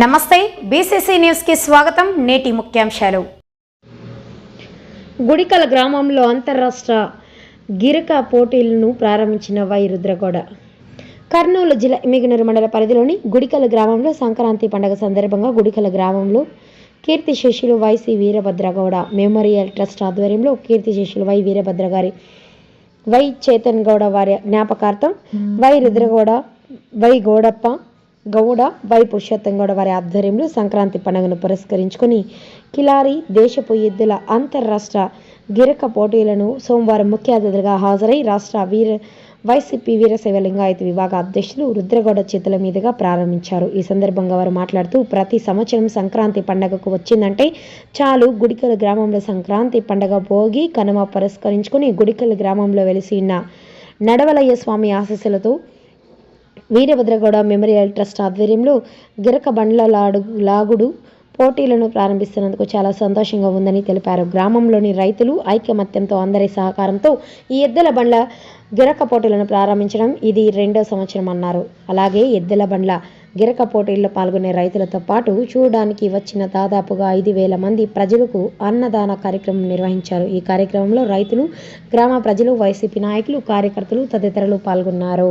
నమస్తే బీసీసీ న్యూస్కి స్వాగతం నేటి ముఖ్యాంశాలు. గుడికల గ్రామంలో అంతర్రాష్ట్ర గిరక పోటీలను ప్రారంభించిన వై రుద్రగౌడ. కర్నూలు జిల్లా ఎమ్మిగనూరు మండల పరిధిలోని గుడికల గ్రామంలో సంక్రాంతి పండుగ సందర్భంగా గుడికల గ్రామంలో కీర్తిశేషులు వైసి వీరభద్రగౌడ మెమోరియల్ ట్రస్ట్ ఆధ్వర్యంలో కీర్తిశేషులు వై వీరభద్ర గారి వై చేతన్ గౌడ వారి జ్ఞాపకార్థం Y Rudragowda Y Gowdappa Gowda Y Purushottam Gowda వారి ఆధ్వర్యంలో సంక్రాంతి పండుగను పురస్కరించుకుని కిలారి దేశపు ఎద్దుల అంతర్రాష్ట్ర గిరక పోటీలను సోమవారం ముఖ్య అతిథులుగా హాజరై రాష్ట్ర వీర వైసీపీ వీరశైవ లింగాయత విభాగ అధ్యక్షులు రుద్రగౌడ చేతుల మీదుగా ప్రారంభించారు. ఈ సందర్భంగా వారు మాట్లాడుతూ ప్రతి సంవత్సరం సంక్రాంతి పండగకు వచ్చిందంటే చాలు గుడికల గ్రామంలో సంక్రాంతి పండగ భోగి కనుమ పురస్కరించుకుని గుడికల గ్రామంలో వెలిసి ఉన్న నడవలయ్య స్వామి ఆశీస్సులతో వీరభద్రగౌడ మెమోరియల్ ట్రస్ట్ ఆధ్వర్యంలో గిరక బండ్ల లాడు లాగుడు పోటీలను ప్రారంభిస్తున్నందుకు చాలా సంతోషంగా ఉందని తెలిపారు. గ్రామంలోని రైతులు ఐకమత్యంతో అందరి సహకారంతో ఈ ఎద్దుల బండ్ల గిరక పోటీలను ప్రారంభించడం ఇది రెండో సంవత్సరం అన్నారు. అలాగే ఎద్దుల బండ్ల గిరక పోటీల్లో పాల్గొనే రైతులతో పాటు చూడడానికి వచ్చిన దాదాపుగా ఐదు వేల మంది ప్రజలకు అన్నదాన కార్యక్రమం నిర్వహించారు. ఈ కార్యక్రమంలో రైతులు గ్రామ ప్రజలు వైసీపీ నాయకులు కార్యకర్తలు తదితరులు పాల్గొన్నారు.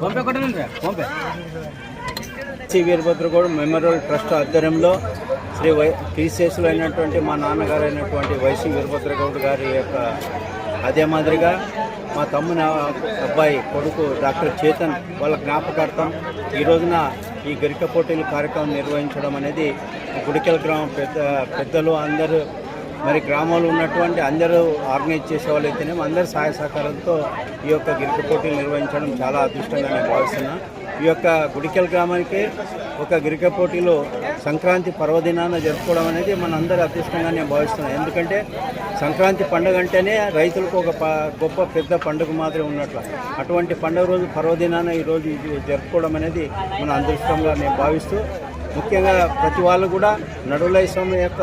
పంపే కొట్టండి పంపే. జత శ్రీ వీరభద్రగౌడ్ మెమోరియల్ ట్రస్ట్ ఆధ్వర్యంలో శ్రీ వై క్రీశేషులు అయినటువంటి మా నాన్నగారు అయినటువంటి వైసీ వీరభద్రగౌడ్ గారి యొక్క అదే మాదిరిగా మా తమ్ముని అబ్బాయి కొడుకు డాక్టర్ చేతన్ వాళ్ళ జ్ఞాపకార్థం ఈ రోజున ఈ గరిక పోటీల కార్యక్రమం నిర్వహించడం అనేది గుడికెల గ్రామం పెద్ద పెద్దలు అందరూ మరి గ్రామంలో ఉన్నటువంటి అందరూ ఆర్గనైజ్ చేసే వాళ్ళు అయితేనే అందరి సహాయ సహకారంతో ఈ యొక్క గిరిక పోటీలు నిర్వహించడం చాలా అదృష్టంగా నేను భావిస్తున్నాను ఈ యొక్క గుడికెల గ్రామానికి ఒక గిరిక పోటీలో సంక్రాంతి పర్వదినాన జరుపుకోవడం అనేది మనందరి అదృష్టంగా నేను భావిస్తున్నాను. ఎందుకంటే సంక్రాంతి పండుగ అంటేనే రైతులకు ఒక ప గొప్ప పెద్ద పండుగ మాదిరి ఉన్నట్లు. అటువంటి పండుగ రోజు పర్వదినాన ఈరోజు ఇది జరుపుకోవడం అనేది మన అదృష్టంగా నేను భావిస్తూ ముఖ్యంగా ప్రతి వాళ్ళు కూడా నడులై స్వామి యొక్క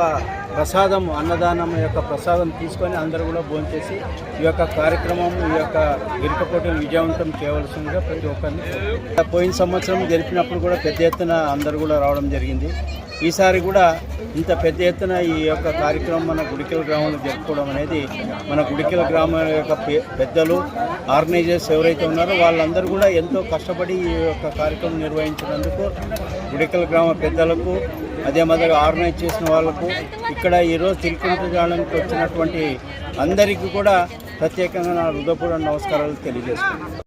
ప్రసాదం అన్నదానం యొక్క ప్రసాదం తీసుకొని అందరూ కూడా భోంచేసి ఈ యొక్క కార్యక్రమం ఈ యొక్క గిరిక విజయవంతం చేయవలసిందిగా ప్రతి ఒక్కరిని పోయిన సంవత్సరం జరిపినప్పుడు కూడా పెద్ద ఎత్తున అందరూ కూడా రావడం జరిగింది. ఈసారి కూడా ఇంత పెద్ద ఎత్తున ఈ యొక్క కార్యక్రమం మన గుడికెల గ్రామంలో జరుపుకోవడం అనేది మన గుడికెల గ్రామం యొక్క పెద్దలు ఆర్గనైజర్స్ ఎవరైతే ఉన్నారో వాళ్ళందరూ కూడా ఎంతో కష్టపడి ఈ యొక్క కార్యక్రమం నిర్వహించినందుకు గుడికెల గ్రామ పెద్దలకు అదే మాదిరిగా ఆర్గనైజ్ చేసిన వాళ్ళకు ఇక్కడ ఈరోజు తిరుకుంటానికి వచ్చినటువంటి అందరికీ కూడా ప్రత్యేకంగా నా హృదయపూర్వ నమస్కారాలు తెలియజేస్తున్నాను.